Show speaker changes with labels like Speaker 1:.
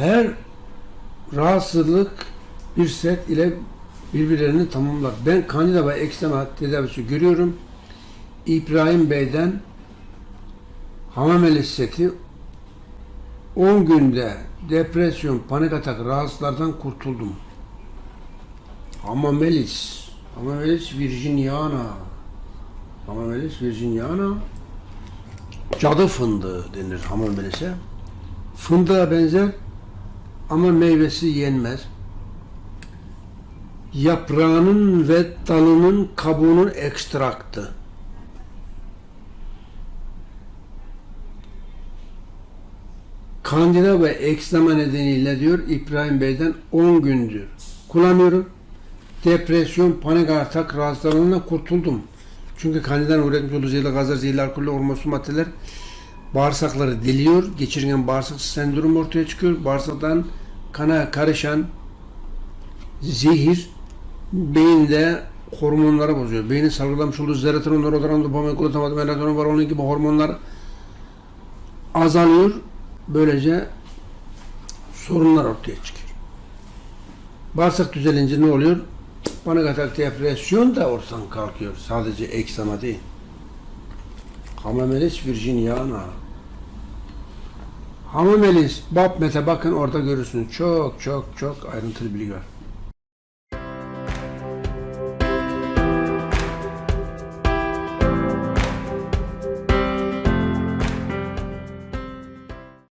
Speaker 1: her rahatsızlık bir set ile birbirlerini tamamlar. Ben kandida ve eksema tedavisi görüyorum. İbrahim Bey'den hamameli seti 10 günde depresyon, panik atak, rahatsızlardan kurtuldum. Hamamelis, Hamamelis virginiana, Hamamelis virginiana, cadı fındığı denir Hamamelis'e. Fındığa benzer ama meyvesi yenmez. Yaprağının ve dalının kabuğunun ekstraktı. Kandida ve ekzema nedeniyle diyor İbrahim Bey'den 10 gündür kullanıyorum. Depresyon, panik atak rahatsızlığından kurtuldum. Çünkü kandidanın üretmiş olduğu zehirli gazlar, zehirli alkoller, hormonsuz maddeler bağırsakları deliyor. Geçirilen bağırsak sendromu ortaya çıkıyor. Bağırsaktan kana karışan zehir beyinde hormonları bozuyor. Beynin salgılamış olduğu serotonin, noradrenalin, dopamin, glutamat, melatonin var onun gibi hormonlar azalıyor. Böylece sorunlar ortaya çıkıyor. Bağırsak düzelince ne oluyor? Panik atak, depresyon da ortadan kalkıyor. Sadece eksama değil. Hamamelis virginiana. Hamamelis, Bab Mete bakın orada görürsünüz. Çok çok çok ayrıntılı bilgi var.